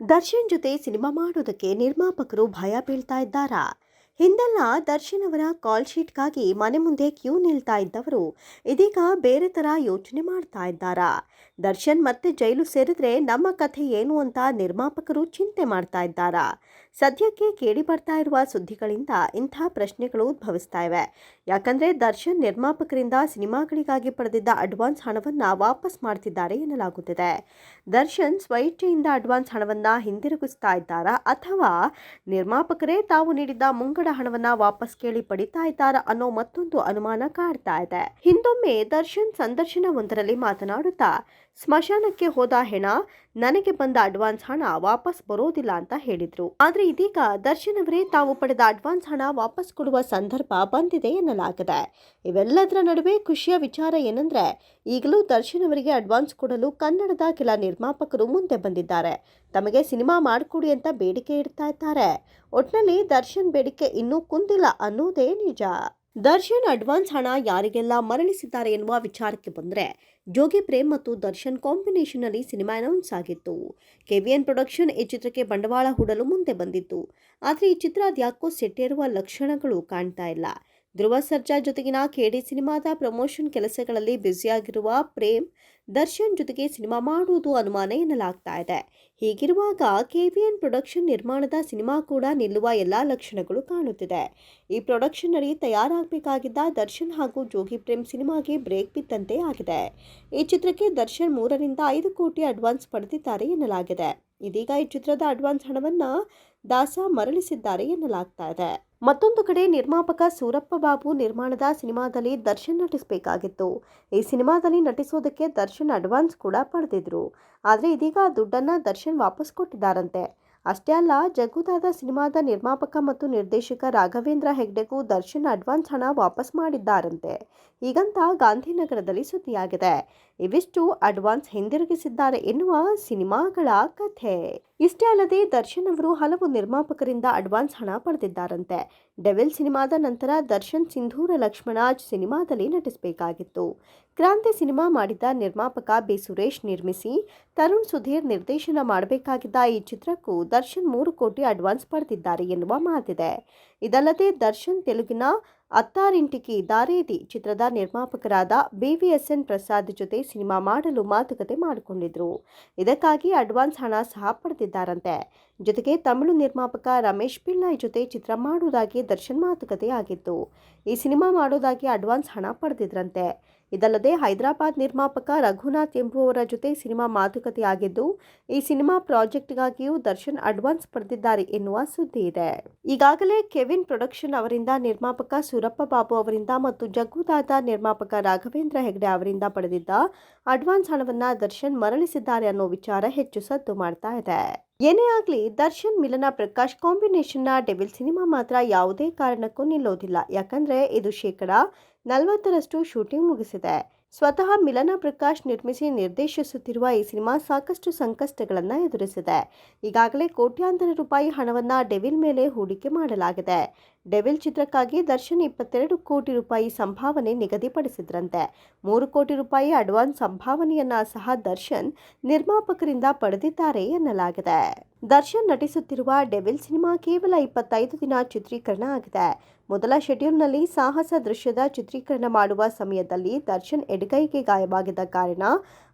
ದರ್ಶನ್ ಜೊತೆ ಸಿನಿಮಾ ಮಾಡೋದಕ್ಕೆ ನಿರ್ಮಾಪಕರು ಭಯ ಬೀಳ್ತಾ ಇದ್ದಾರಾ? ಹಿಂದೆಲ್ಲ ದರ್ಶನ್ ಅವರ ಕಾಲ್ ಶೀಟ್ಗಾಗಿ ಮನೆ ಮುಂದೆ ಕ್ಯೂ ನಿಲ್ತಾ ಇದ್ದವರು ಇದೀಗ ಬೇರೆ ಥರ ಯೋಚನೆ ಮಾಡ್ತಾ ಇದ್ದಾರಾ? ದರ್ಶನ್ ಮತ್ತೆ ಜೈಲು ಸೇರಿದ್ರೆ ನಮ್ಮ ಕಥೆ ಏನು ಅಂತ ನಿರ್ಮಾಪಕರು ಚಿಂತೆ ಮಾಡ್ತಾ ಇದ್ದಾರಾ? ಸದ್ಯಕ್ಕೆ ಕೇಳಿ ಬರ್ತಾ ಇರುವ ಸುದ್ದಿಗಳಿಂದ ಇಂಥ ಪ್ರಶ್ನೆಗಳು ಉದ್ಭವಿಸ್ತಾ ಇವೆ. ಯಾಕಂದ್ರೆ ದರ್ಶನ್ ನಿರ್ಮಾಪಕರಿಂದ ಸಿನಿಮಾಗಳಿಗಾಗಿ ಪಡೆದಿದ್ದ ಅಡ್ವಾನ್ಸ್ ಹಣವನ್ನ ವಾಪಸ್ ಮಾಡ್ತಿದ್ದಾರೆ ಎನ್ನಲಾಗುತ್ತಿದೆ. ದರ್ಶನ್ ಸ್ವಇಚ್ಛೆಯಿಂದ ಅಡ್ವಾನ್ಸ್ ಹಣವನ್ನ ಹಿಂದಿರುಗಿಸ್ತಾ ಇದ್ದಾರಾ ಅಥವಾ ನಿರ್ಮಾಪಕರೇ ತಾವು ನೀಡಿದ್ದ ಮುಂಗಡ ಹಣವನ್ನ ವಾಪಸ್ ಕೇಳಿ ಪಡಿತಾ ಇದ್ದಾರಾ ಅನ್ನೋ ಮತ್ತೊಂದು ಅನುಮಾನ ಕಾಡ್ತಾ ಇದೆ. ಹಿಂದೊಮ್ಮೆ ದರ್ಶನ್ ಸಂದರ್ಶನವೊಂದರಲ್ಲಿ ಮಾತನಾಡುತ್ತಾ, ಸ್ಮಶಾನಕ್ಕೆ ಹೋದ ಹೆಣ ನನಗೆ ಬಂದ ಅಡ್ವಾನ್ಸ್ ಹಣ ವಾಪಸ್ ಬರೋದಿಲ್ಲ ಅಂತ ಹೇಳಿದ್ರು. ಆದ್ರೆ ಇದೀಗ ದರ್ಶನ್ ಅವರೇ ತಾವು ಪಡೆದ ಅಡ್ವಾನ್ಸ್ ಹಣ ವಾಪಸ್ ಕೊಡುವ ಸಂದರ್ಭ ಬಂದಿದೆ ಎನ್ನಲಾಗಿದೆ. ಇವೆಲ್ಲದರ ನಡುವೆ ಖುಷಿಯ ವಿಚಾರ ಏನಂದ್ರೆ, ಈಗಲೂ ದರ್ಶನ್ ಅವರಿಗೆ ಅಡ್ವಾನ್ಸ್ ಕೊಡಲು ಕನ್ನಡದ ಕೆಲ ನಿರ್ಮಾಪಕರು ಮುಂದೆ ಬಂದಿದ್ದಾರೆ. ತಮಗೆ ಸಿನಿಮಾ ಮಾಡಿಕೊಡಿ ಅಂತ ಬೇಡಿಕೆ ಇಡ್ತಾ ಇದ್ದಾರೆ. ಒಟ್ನಲ್ಲಿ ದರ್ಶನ್ ಬೇಡಿಕೆ ಇನ್ನೂ ಕುಂದಿಲ್ಲ ಅನ್ನೋದೇ ನಿಜ. ದರ್ಶನ್ ಅಡ್ವಾನ್ಸ್ ಹಣ ಯಾರಿಗೆಲ್ಲ ಮರಳಿಸಿದ್ದಾರೆ ಎನ್ನುವ ವಿಚಾರಕ್ಕೆ ಬಂದರೆ ಜೋಗಿ ಪ್ರೇಮ್ ಮತ್ತು ದರ್ಶನ್ ಕಾಂಬಿನೇಷನ್ ಅಲ್ಲಿ ಸಿನಿಮಾ ಅನೌನ್ಸ್ ಆಗಿತ್ತು. ಕೆವಿಎನ್ ಪ್ರೊಡಕ್ಷನ್ ಈ ಚಿತ್ರಕ್ಕೆ ಬಂಡವಾಳ ಹೂಡಲು ಮುಂದೆ ಬಂದಿತ್ತು. ಆದರೆ ಈ ಚಿತ್ರ ಅದ್ಯಾಕೋ ಸೆಟ್ಟೇರುವ ಲಕ್ಷಣಗಳು ಕಾಣ್ತಾ ಇಲ್ಲ. ಧ್ರುವ ಸರ್ಜಾ ಜೊತೆಗಿನ ಕೆಡಿ ಸಿನಿಮಾದ ಪ್ರಮೋಷನ್ ಕೆಲಸಗಳಲ್ಲಿ ಬ್ಯುಸಿಯಾಗಿರುವ ಪ್ರೇಮ್, ದರ್ಶನ್ ಜೊತೆಗೆ ಸಿನಿಮಾ ಮಾಡುವುದು ಅನುಮಾನ ಎನ್ನಲಾಗ್ತಾ ಇದೆ. ಹೀಗಿರುವಾಗ ಕೆವಿಎನ್ ಪ್ರೊಡಕ್ಷನ್ ನಿರ್ಮಾಣದ ಸಿನಿಮಾ ಕೂಡ ನಿಲ್ಲುವ ಎಲ್ಲ ಲಕ್ಷಣಗಳು ಕಾಣುತ್ತಿದೆ. ಈ ಪ್ರೊಡಕ್ಷನ್ ಅಡಿ ತಯಾರಾಗಬೇಕಾಗಿದ್ದ ದರ್ಶನ್ ಹಾಗೂ ಜೋಗಿ ಪ್ರೇಮ್ ಸಿನಿಮಾಗೆ ಬ್ರೇಕ್ ಬಿದ್ದಂತೆ ಆಗಿದೆ. ಈ ಚಿತ್ರಕ್ಕೆ ದರ್ಶನ್ ಮೂರರಿಂದ ಐದು ಕೋಟಿ ಅಡ್ವಾನ್ಸ್ ಪಡೆದಿದ್ದಾರೆ ಎನ್ನಲಾಗಿದೆ. ಇದೀಗ ಈ ಚಿತ್ರದ ಅಡ್ವಾನ್ಸ್ ಹಣವನ್ನ ದಾಸ ಮರಳಿಸಿದ್ದಾರೆ ಎನ್ನಲಾಗ್ತಾ ಇದೆ. ಮತ್ತೊಂದು ಕಡೆ ನಿರ್ಮಾಪಕ ಸೂರಪ್ಪ ಬಾಬು ನಿರ್ಮಾಣದ ಸಿನಿಮಾದಲ್ಲಿ ದರ್ಶನ್ ನಟಿಸಬೇಕಾಗಿತ್ತು. ಈ ಸಿನಿಮಾದಲ್ಲಿ ನಟಿಸೋದಕ್ಕೆ ದರ್ಶನ್ ಅಡ್ವಾನ್ಸ್ ಕೂಡ ಪಡೆದಿದ್ರು. ಆದರೆ ಇದೀಗ ದುಡ್ಡನ್ನ ದರ್ಶನ್ ವಾಪಸ್ ಕೊಟ್ಟಿದ್ದಾರಂತೆ. ಅಷ್ಟೇ ಅಲ್ಲ, ಜಗ್ಗುದಾದ ಸಿನಿಮಾದ ನಿರ್ಮಾಪಕ ಮತ್ತು ನಿರ್ದೇಶಕ ರಾಘವೇಂದ್ರ ಹೆಗ್ಡೆಗೂ ದರ್ಶನ್ ಅಡ್ವಾನ್ಸ್ ಹಣ ವಾಪಸ್ ಮಾಡಿದ್ದಾರಂತೆ. ಹೀಗಂತ ಗಾಂಧಿನಗರದಲ್ಲಿ ಸುದ್ದಿಯಾಗಿದೆ. ಇವಿಷ್ಟು ಅಡ್ವಾನ್ಸ್ ಹಿಂದಿರುಗಿಸಿದ್ದಾರೆ ಎನ್ನುವ ಸಿನಿಮಾಗಳ ಕಥೆ. ಇಷ್ಟೇ ಅಲ್ಲದೆ ದರ್ಶನ್ ಅವರು ಹಲವು ನಿರ್ಮಾಪಕರಿಂದ ಅಡ್ವಾನ್ಸ್ ಹಣ ಪಡೆದಿದ್ದಾರಂತೆ. ಡೆವಿಲ್ ಸಿನಿಮಾದ ನಂತರ ದರ್ಶನ್ ಸಿಂಧೂರ ಲಕ್ಷ್ಮಣಾಜ್ ಸಿನಿಮಾದಲ್ಲಿ ನಟಿಸಬೇಕಾಗಿತ್ತು. ಕ್ರಾಂತಿ ಸಿನಿಮಾ ಮಾಡಿದ ನಿರ್ಮಾಪಕ ಬಿ ಸುರೇಶ್ ನಿರ್ಮಿಸಿ, ತರುಣ್ ಸುಧೀರ್ ನಿರ್ದೇಶನ ಮಾಡಬೇಕಾಗಿದ್ದ ಈ ಚಿತ್ರಕ್ಕೂ ದರ್ಶನ್ ಮೂರು ಕೋಟಿ ಅಡ್ವಾನ್ಸ್ ಪಡೆದಿದ್ದಾರೆ ಎನ್ನುವ ಮಾತಿದೆ. ಇದಲ್ಲದೆ ದರ್ಶನ್ ತೆಲುಗಿನ ಅತ್ತಾರಿಂಟಿಕಿ ದಾರೇದಿ ಚಿತ್ರದ ನಿರ್ಮಾಪಕರಾದ B V S N Prasad ಜೊತೆ ಸಿನಿಮಾ ಮಾಡಲು ಮಾತುಕತೆ ಮಾಡಿಕೊಂಡಿದ್ರು. ಇದಕ್ಕಾಗಿ ಅಡ್ವಾನ್ಸ್ ಹಣ ಸಹ ಪಡೆದಿದ್ದಾರಂತೆ. ಜೊತೆಗೆ ತಮಿಳು ನಿರ್ಮಾಪಕ ರಮೇಶ್ ಪಿಳ್ಳಾಯ್ ಜೊತೆ ಚಿತ್ರ ಮಾಡುವುದಾಗಿ ದರ್ಶನ್ ಮಾತುಕತೆ ಆಗಿತ್ತು ಈ ಸಿನಿಮಾ ಮಾಡೋದಾಗಿ ಅಡ್ವಾನ್ಸ್ ಹಣ ಪಡೆದಿದ್ರಂತೆ. ಇದಲ್ಲದೆ ಹೈದರಾಬಾದ್ ನಿರ್ಮಾಪಕ ರಘುನಾಥ್ ಎಂಬುವವರ ಜೊತೆ ಸಿನಿಮಾ ಮಾತುಕತೆ ಆಗಿದ್ದು, ಈ ಸಿನಿಮಾ ಪ್ರಾಜೆಕ್ಟ್ಗಾಗಿಯೂ ದರ್ಶನ್ ಅಡ್ವಾನ್ಸ್ ಪಡೆದಿದ್ದಾರೆ ಎನ್ನುವ ಸುದ್ದಿ ಇದೆ. ಈಗಾಗಲೇ ಕೆವಿನ್ ಪ್ರೊಡಕ್ಷನ್ ಅವರಿಂದ ನಿರ್ಮಾಪಕ ಸೂರಪ್ಪ ಬಾಬು ಅವರಿಂದ ಮತ್ತು ಜಗ್ಗುದಾದ ನಿರ್ಮಾಪಕ ರಾಘವೇಂದ್ರ ಹೆಗ್ಡೆ ಅವರಿಂದ ಪಡೆದಿದ್ದ ಅಡ್ವಾನ್ಸ್ ಹಣವನ್ನ ದರ್ಶನ್ ಮರಳಿಸಿದ್ದಾರೆ ಅನ್ನೋ ವಿಚಾರ ಹೆಚ್ಚು ಸದ್ದು ಮಾಡ್ತಾ ಇದೆ. ಏನೇ ಆಗಲಿ, ದರ್ಶನ್, ಮಿಲನ, ಪ್ರಕಾಶ್ ಕಾಂಬಿನೇಷನ್ನ ಡೆವಿಲ್ ಸಿನಿಮಾ ಮಾತ್ರ ಯಾವುದೇ ಕಾರಣಕ್ಕೂ ನಿಲ್ಲೋದಿಲ್ಲ. ಯಾಕಂದರೆ, ಇದು ಶೇಕಡ ನಲವತ್ತರಷ್ಟು ಶೂಟಿಂಗ್ ಮುಗಿಸಿದೆ. ಸ್ವತಃ ಮಿಲನ ಪ್ರಕಾಶ್ ನಿರ್ಮಿಸಿ ನಿರ್ದೇಶಿಸುತ್ತಿರುವ ಈ ಸಿನಿಮಾ ಸಾಕಷ್ಟು ಸಂಕಷ್ಟಗಳನ್ನು ಎದುರಿಸಿದೆ. ಈಗಾಗಲೇ ಕೋಟ್ಯಾಂತರ ರೂಪಾಯಿ ಹಣವನ್ನು ಡೆವಿಲ್ ಮೇಲೆ ಹೂಡಿಕೆ ಮಾಡಲಾಗಿದೆ. ಡೆವಿಲ್ ಚಿತ್ರಕ್ಕಾಗಿ ದರ್ಶನ್ ಇಪ್ಪತ್ತೆರಡು ಕೋಟಿ ರೂಪಾಯಿ ಸಂಭಾವನೆ ನಿಗದಿಪಡಿಸಿದ್ರಂತೆ. ಮೂರು ಕೋಟಿ ರೂಪಾಯಿ ಅಡ್ವಾನ್ಸ್ ಸಂಭಾವನೆಯನ್ನ ಸಹ ದರ್ಶನ್ ನಿರ್ಮಾಪಕರಿಂದ ಪಡೆದಿದ್ದಾರೆ ಎನ್ನಲಾಗಿದೆ. ದರ್ಶನ್ ನಟಿಸುತ್ತಿರುವ ಡೆವಿಲ್ ಸಿನಿಮಾ ಕೇವಲ ಇಪ್ಪತ್ತೈದು ದಿನ ಚಿತ್ರೀಕರಣ ಆಗಿದೆ. ಮೊದಲ ಶೆಡ್ಯೂಲ್ನಲ್ಲಿ ಸಾಹಸ ದೃಶ್ಯದ ಚಿತ್ರೀಕರಣ ಮಾಡುವ ಸಮಯದಲ್ಲಿ ದರ್ಶನ್ ಎಡಗೈಗೆ ಗಾಯವಾಗಿದ್ದ ಕಾರಣ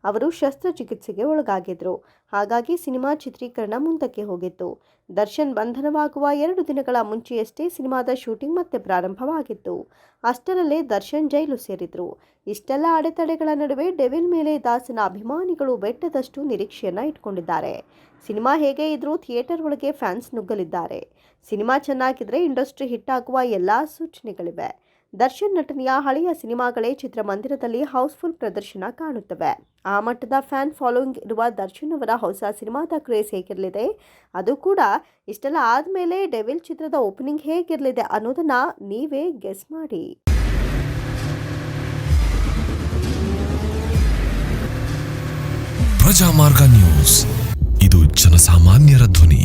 ಅವರು ಶಸ್ತ್ರಚಿಕಿತ್ಸೆಗೆ ಒಳಗಾಗಿದ್ರು. ಹಾಗಾಗಿ ಸಿನಿಮಾ ಚಿತ್ರೀಕರಣ ಮುಂದಕ್ಕೆ ಹೋಗಿತ್ತು. ದರ್ಶನ್ ಬಂಧನವಾಗುವ ಎರಡು ದಿನಗಳ ಮುಂಚೆಯಷ್ಟೇ ಸಿನಿಮಾದ ಶೂಟಿಂಗ್ ಮತ್ತೆ ಪ್ರಾರಂಭವಾಗಿತ್ತು. ಅಷ್ಟರಲ್ಲೇ ದರ್ಶನ್ ಜೈಲು ಸೇರಿದ್ರು. ಇಷ್ಟೆಲ್ಲ ಅಡೆತಡೆಗಳ ನಡುವೆ ಡೆವಿಲ್ ಮೇಲೆ ದಾಸನ ಅಭಿಮಾನಿಗಳು ಬೆಟ್ಟದಷ್ಟು ನಿರೀಕ್ಷೆಯನ್ನ ಇಟ್ಕೊಂಡಿದ್ದಾರೆ. ಸಿನಿಮಾ ಹೇಗೆ ಇದ್ರೂ ಥಿಯೇಟರ್ ಒಳಗೆ ಫ್ಯಾನ್ಸ್ ನುಗ್ಗಲಿದ್ದಾರೆ. ಸಿನಿಮಾ ಚೆನ್ನಾಗಿದ್ರೆ ಇಂಡಸ್ಟ್ರಿ ಹಿಟ್ ಆಗುವ ಎಲ್ಲಾ ಸೂಚನೆಗಳಿವೆ. ದರ್ಶನ್ ನಟನೆಯ ಹಳೆಯ ಸಿನಿಮಾಗಳೇ ಚಿತ್ರಮಂದಿರದಲ್ಲಿ ಹೌಸ್ಫುಲ್ ಪ್ರದರ್ಶನ ಕಾಣುತ್ತವೆ. ಆ ಮಟ್ಟದ ಫ್ಯಾನ್ ಫಾಲೋಯಿಂಗ್ ಇರುವ ದರ್ಶನ್ ಅವರ ಹೊಸ ಸಿನಿಮಾದ ಕ್ರೇಸ್ ಹೇಗಿರಲಿದೆ? ಅದು ಕೂಡ ಇಷ್ಟೆಲ್ಲ ಆದಮೇಲೆ ಡೆವಿಲ್ ಚಿತ್ರದ ಓಪನಿಂಗ್ ಹೇಗಿರಲಿದೆ ಅನ್ನೋದನ್ನು ನೀವೇ ಗೆಸ್ ಮಾಡಿ. ಪ್ರಜಾಮಾರ್ಗ ನ್ಯೂಸ್. ಇದು ಜನಸಾಮಾನ್ಯರ ಧ್ವನಿ.